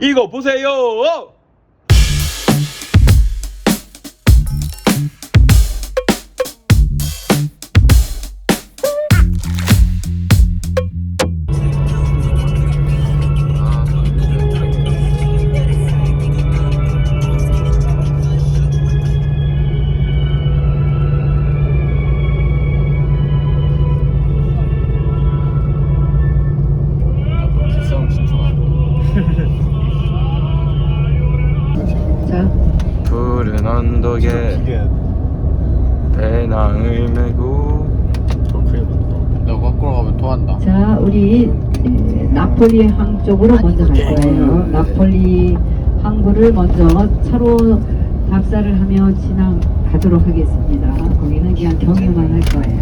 이거 보세요. 언덕에 배낭을 메고 더 크게 봤다 너 거꾸로 가면 토한다 자, 우리 에, 나폴리 항 쪽으로 먼저 갈 거예요. 나폴리 항구를 먼저 차로 답사를 하며 지나가도록 하겠습니다. 거기는 그냥 경유만 할 거예요.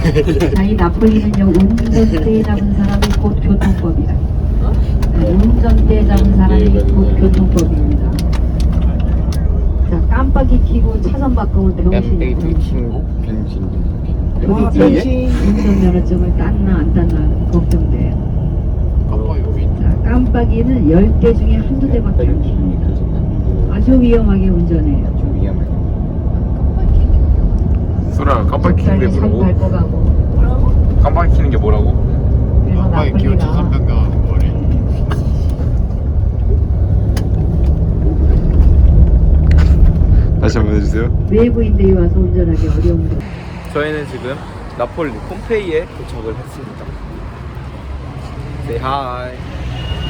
자, 이 나폴리는요, 운전대 잡은 사람이 곧 교통법이라. 네, 운전대 잡은 사람이 곧 교통법입니다. 깜빡이 키고 차선 바꾸면 병신이 친구 병신 우리 예? 예? 운전면허증을 땄나 안 땄나 걱정돼요 아빠 여기 자, 깜빡이는 10개 중에 한두 대밖에 안 킵니다 아주 위험하게 운전해요 좀 위험하게 소라 깜빡 키는 게 뭐라고? 깜빡 키는 게 뭐라고? 그래서 아빠의 차 애가 3 다시 한번 해주세요. 외부인들이 와서 운전하기 어려운 거. 저희는 지금 나폴리 폼페이에 도착을 했습니다. Say hi.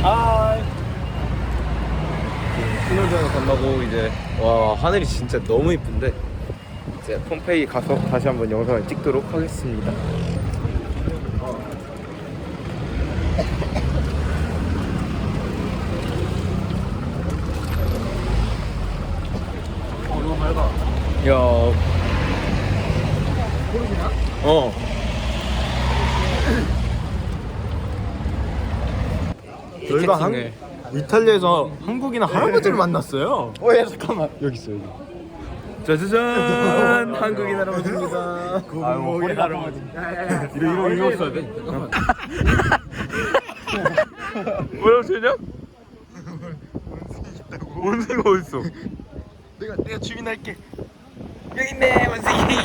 Hi. 신호등을 건너고 이제 와 하늘이 진짜 너무 이쁜데 이제 폼페이 가서 다시 한번 영상을 찍도록 하겠습니다. 야. 어. 저희가 한. 이탈리아에서 한국인 할아버지를 만났어요. 어, 야, 잠깐만. 여기 있어, 여기. 짜자잔! 한국인 할아버지입니다. 아유, 허리 할아버지. 이거, 이거 써야 돼. 뭐라고 쓰냐? 원숭이가 어딨어? 내가 내가 주민할게. 여기 있네, 원숭이.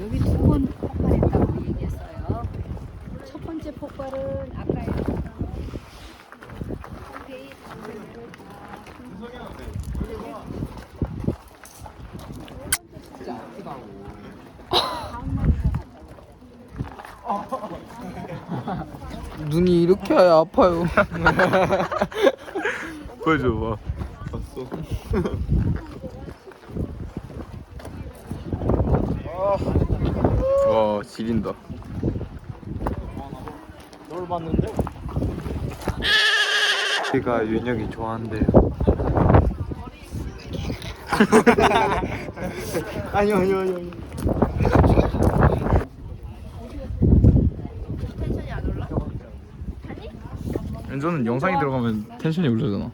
여기 두 번 폭발했다고 얘기했어요. 첫 번째 폭발은 아까 했던 홈페이지 담배를 다 눈이 이렇게 아파요 보여줘 봐. 봤어. 와, 지린다. 널 봤는데? 제가 윤혁이 좋아한대요. 아니요 아니요 아니요. 저는 영상이 들어가면 텐션이 올라잖아.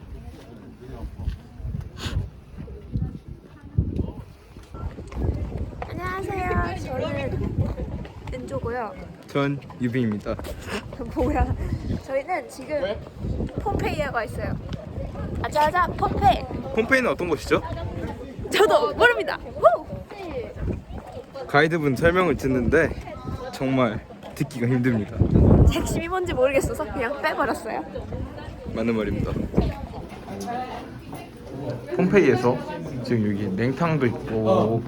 안녕하세요. 저는 은조고요. 전 유빈입니다. 뭐야? 저희는 지금 폼페이에 와 있어요. 아자아자 폼페이. 홈페이는 어떤 곳이죠? 저도 모릅니다. 후! 가이드분 설명을 듣는데 정말 듣기가 힘듭니다. 핵심이 뭔지 모르겠어서 그냥 빼버렸어요. 맞는 말입니다. pompe이에서 지금 여기 냉탕도 있고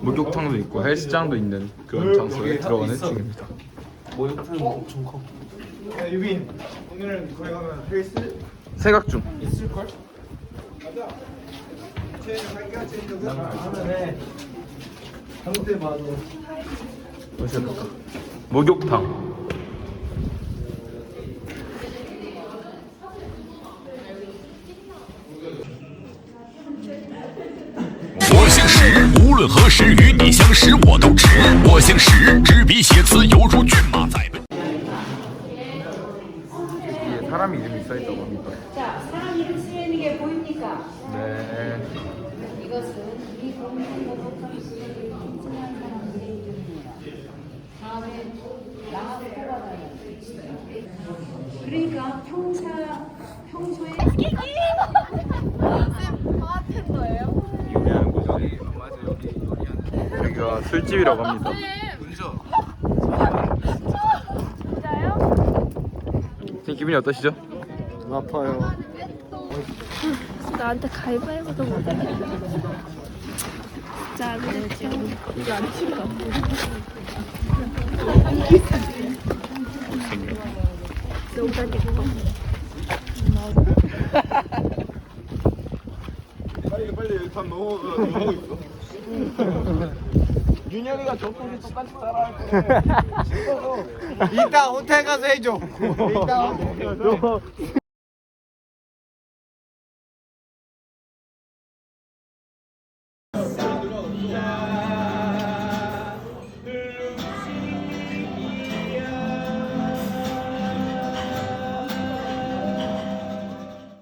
목욕탕도 있고 헬스장도 있는 그런 장소에 들어가는 중입니다. 야, 유빈 오늘 거기 가면 헬스 생각 중. 있을 걸? 가자. 체인저 갈게요 체인저. 하면은. 어디서 갈까? 목욕탕. 论何时与你相识，我都值。我姓石，执笔写词犹如骏马在奔。그러니까평소평소에 술집이라고 합니다. 선생님 기분이 어떠시죠? 아파요. 나한테 가위바위보도 못해. 진짜 안 됐죠. 이거 안 싫어. 너무 잘겠고 빨리 빨리 밥 넘어가 넘어가고 있어. 윤영이가 저쪽이 똑같이 따라할 거야. 이따 호텔 가서 해줘. 이따 호텔 가서.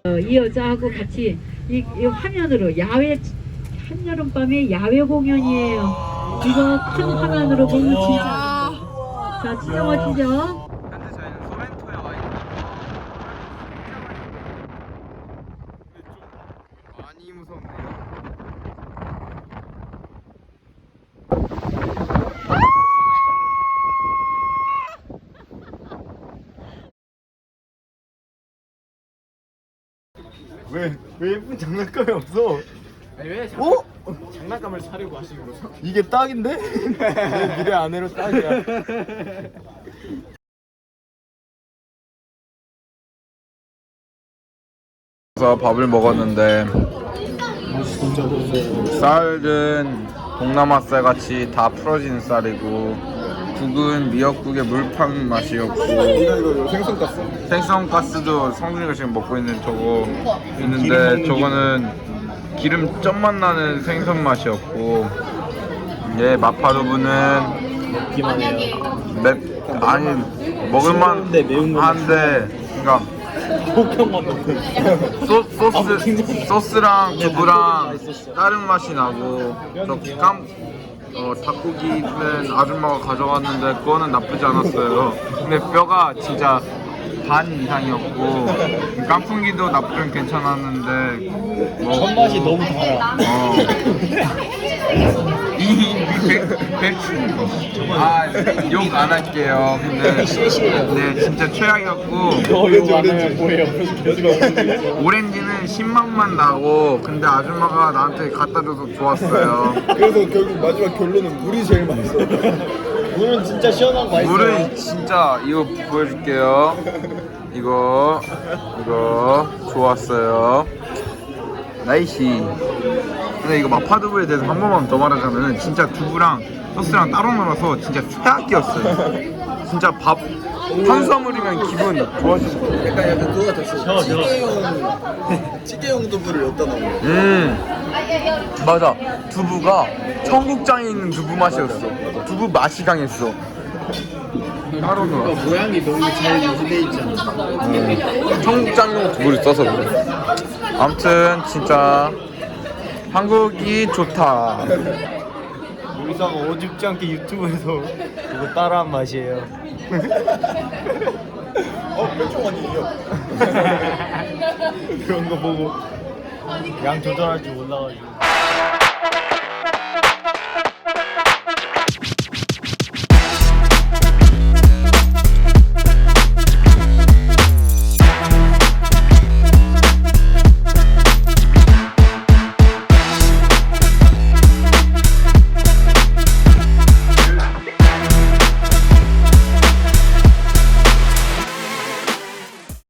어, 이 여자하고 같이 이, 이 화면으로 야외 한여름 밤에 야외 공연이에요. 이거 큰 화면으로 보면 진짜 자 진짜 멋지죠? 현재 저희는 소렌토에 와 있는. 많이 무섭네요. 왜 왜 예쁜 장난감이 없어? 왜 어? 장난감을 사려고 하시는 거죠? 이게 딱인데? 내 미래 아내로 딱이야. 그래서 밥을 먹었는데 쌀은 동남아 쌀 같이 다 풀어진 쌀이고 국은 미역국의 물판 맛이었고 이거 생선가스. 생선가스도 성준이가 지금 먹고 있는 저거 있는데 저거는 기름 점맛 나는 생선 맛이었고 얘 마파두부는 맵 아니 먹을만 한데 그러니까 소, 소스 소스랑 두부랑 다른 맛이 나고 저깜 어, 닭고기는 아줌마가 가져갔는데 그거는 나쁘지 않았어요. 근데 뼈가 진짜 반 이상이었고 깐풍기도 나쁘긴 괜찮았는데 뭐, 손맛이 너무 달아. 어. 이백백아욕 안 할게요. 근데 네 진짜 최악이었고 오렌지 오렌지 뭐예요? 오렌지는 10만만 나고 근데 아줌마가 나한테 갖다 줘서 좋았어요. 그래서 결국 마지막 결론은 물이 제일 맛있어. 물은 진짜 시원한 거 물은 진짜 이거 보여줄게요. 이거 이거 좋았어요. 나이시. 근데 이거 마파두부에 대해서 한 번만 더 말하자면은 진짜 두부랑 소스랑 따로 놀아서 진짜 최악이었어요. 진짜 밥 탄수화물이면 기분 좋아지고. 약간 약간 그거 같았어. 찌개용 찌개용 두부를 엿다 넣은 거. 음 맞아 두부가 청국장에 있는 두부 맛이었어. 두부 맛이 강했어. 따로 놀아. 모양이 너무 잘 유지돼 있잖아. 청국장용 두부를 써서 그래. 아무튼 진짜 한국이 좋다. 우리사가 오죽지 않게 유튜브에서 그거 따라한 맛이에요. 어, 아니에요? 그런 거 보고 양 조절할 줄 몰라가지고.